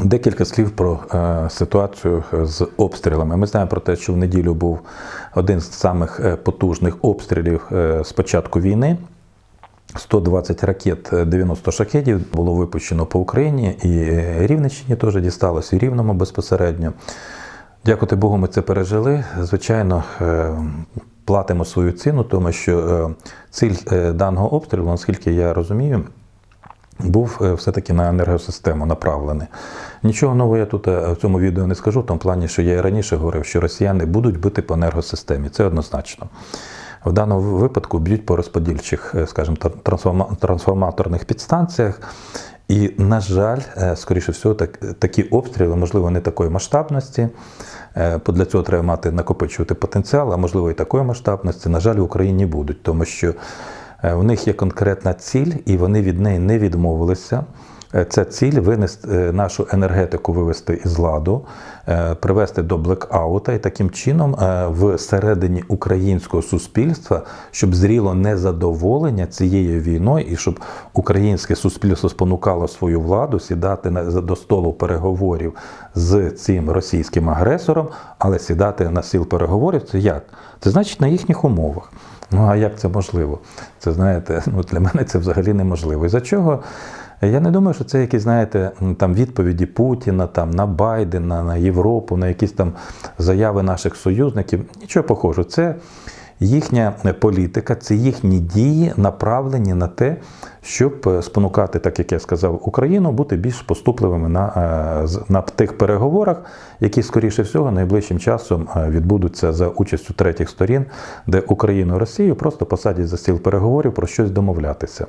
Декілька слів про е, ситуацію з обстрілами. Ми знаємо про те, що в неділю був один з самих е, потужних обстрілів е, з початку війни. 120 ракет, е, 90 шахедів було випущено по Україні, і е, Рівненщині теж дісталося, і Рівному безпосередньо. Дякувати Богу, ми це пережили. Звичайно, е, платимо свою ціну, тому що е, ціль е, даного обстрілу, наскільки я розумію, був е, все-таки на енергосистему направлений. Нічого нового я тут е, в цьому відео не скажу, в тому плані, що я і раніше говорив, що росіяни будуть бити по енергосистемі. Це однозначно. В даному випадку б'ють по розподільчих, е, скажімо, трансформаторних підстанціях. І, на жаль, скоріше всього, так, такі обстріли, можливо, не такої масштабності. Для цього треба мати накопичувати потенціал, а можливо і такої масштабності, на жаль, в Україні будуть, тому що е, в них є конкретна ціль, і вони від неї не відмовилися. Е, Це ціль винести е, нашу енергетику вивести із ладу, привести до блекаута і таким чином всередині українського суспільства, щоб зріло незадоволення цією війною, і щоб українське суспільство спонукало свою владу сідати на до столу переговорів з цим російським агресором, але сідати на стіл переговорів це як? Це значить на їхніх умовах. Ну а як це можливо? Це знаєте, ну для мене це взагалі неможливо. І за чого? Я не думаю, що це якісь, знаєте, там відповіді Путіна, там на Байдена, на Європу, на якісь там заяви наших союзників. Нічого похожого. Це їхня політика, це їхні дії направлені на те, щоб е, спонукати, так як я сказав, Україну бути більш поступливими на, е, на тих переговорах, які, скоріше всього, найближчим часом е, відбудуться за участю третіх сторін, де Україну і Росію просто посадять за стіл переговорів про щось домовлятися.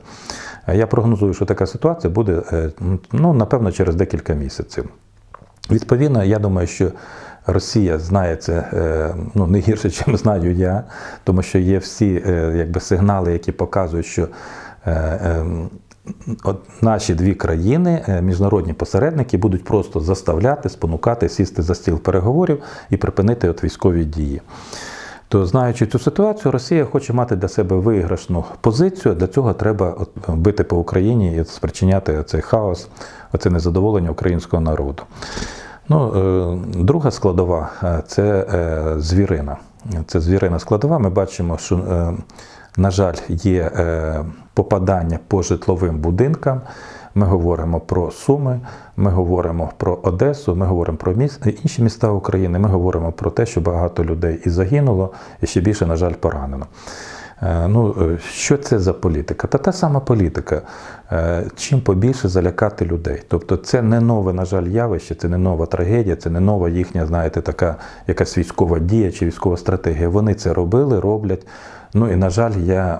Я прогнозую, що така ситуація буде ну, напевно через декілька місяців. Відповідно, я думаю, що Росія знає це е, ну, не гірше, ніж знаю я, тому що є всі е, якби, сигнали, які показують, що е, от наші дві країни, міжнародні посередники, будуть просто заставляти, спонукати сісти за стіл переговорів і припинити от військові дії. То знаючи цю ситуацію, Росія хоче мати для себе виграшну позицію. Для цього треба бити по Україні і спричиняти цей хаос, оце незадоволення українського народу. Ну, е, друга складова е, це е, звірина. Це звірина складова. Ми бачимо, що, на жаль, є попадання по житловим будинкам. Ми говоримо про Суми, ми говоримо про Одесу, ми говоримо про міс... інші міста України. Ми говоримо про те, що багато людей і загинуло, і ще більше, на жаль, поранено. Е, Ну, е, що це за політика? Та та сама політика. Е, Чим побільше залякати людей. Тобто це не нове, на жаль, явище, це не нова трагедія, це не нова їхня, знаєте, така якась військова дія чи військова стратегія. Вони це робили, роблять. Ну і на жаль, я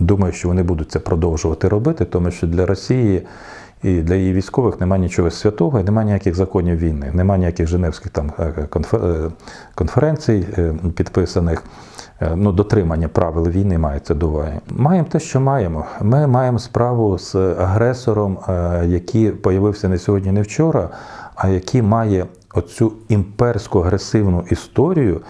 думаю, що вони будуть це продовжувати робити, тому що для Росії. І для її військових немає нічого святого, і немає ніяких законів війни, немає ніяких Женевських там конфе- конференцій підписаних. Е, Ну, дотримання правил війни мається до уваги. Маємо те, що маємо. Ми маємо справу з агресором, е, який появився не сьогодні, не вчора, а який має оцю імперську агресивну історію,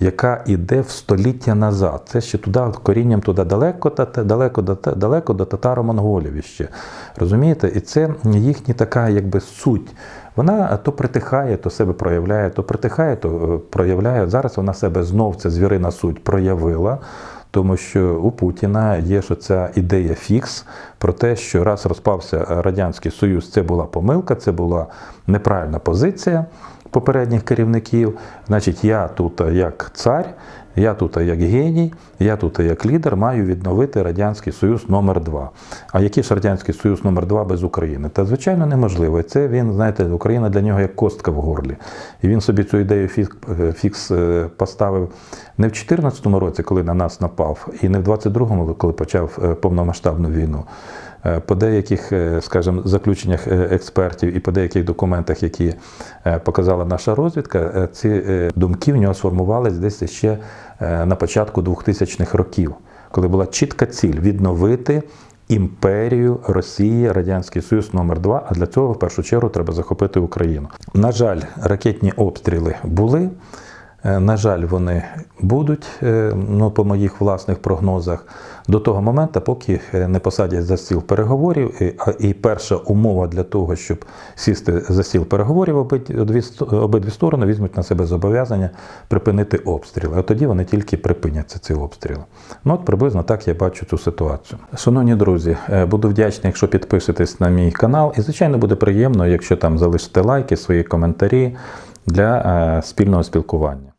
яка йде в століття назад. Це ще туди, корінням туди далеко, далеко, до далеко до татаро-монголів ще. Розумієте? І це їхня така якби суть. Вона то притихає, то себе проявляє, то притихає, то е, проявляє. Зараз вона себе знов, ця звірина суть проявила. Тому що у Путіна є ж ця ідея фікс про те, що раз розпався Радянський Союз, це була помилка, це була неправильна позиція попередніх керівників. Значить, я тут як цар, я тут як геній, я тут як лідер маю відновити Радянський Союз номер 2 А який ж Радянський Союз номер 2 без України? Та звичайно неможливо. Це він, знаєте, Україна для нього як костка в горлі. І він собі цю ідею фік- е, фікс е, поставив не в 2014 році, коли на нас напав, і не в 22-му, коли почав е, повномасштабну війну. Е, По деяких, е, скажімо, заключеннях е, експертів і по деяких документах, які показала наша розвідка, ці думки в нього сформувались десь ще на початку 2000-х років, коли була чітка ціль відновити імперію Росії, Радянський Союз номер 2 А для цього в першу чергу треба захопити Україну. На жаль, ракетні обстріли були. Е, На жаль, вони будуть, е, ну, по моїх власних прогнозах, до того моменту, поки е, не посадять за стіл переговорів. І, перша умова для того, щоб сісти за стіл переговорів, обидві, обидві сторони візьмуть на себе зобов'язання припинити обстріли. От тоді вони тільки припиняться ці обстріли. Ну, от приблизно так я бачу цю ситуацію. Шановні друзі, буду вдячний, якщо підпишетесь на мій канал. І, звичайно, буде приємно, якщо там залишите лайки, свої коментарі для е, спільного спілкування.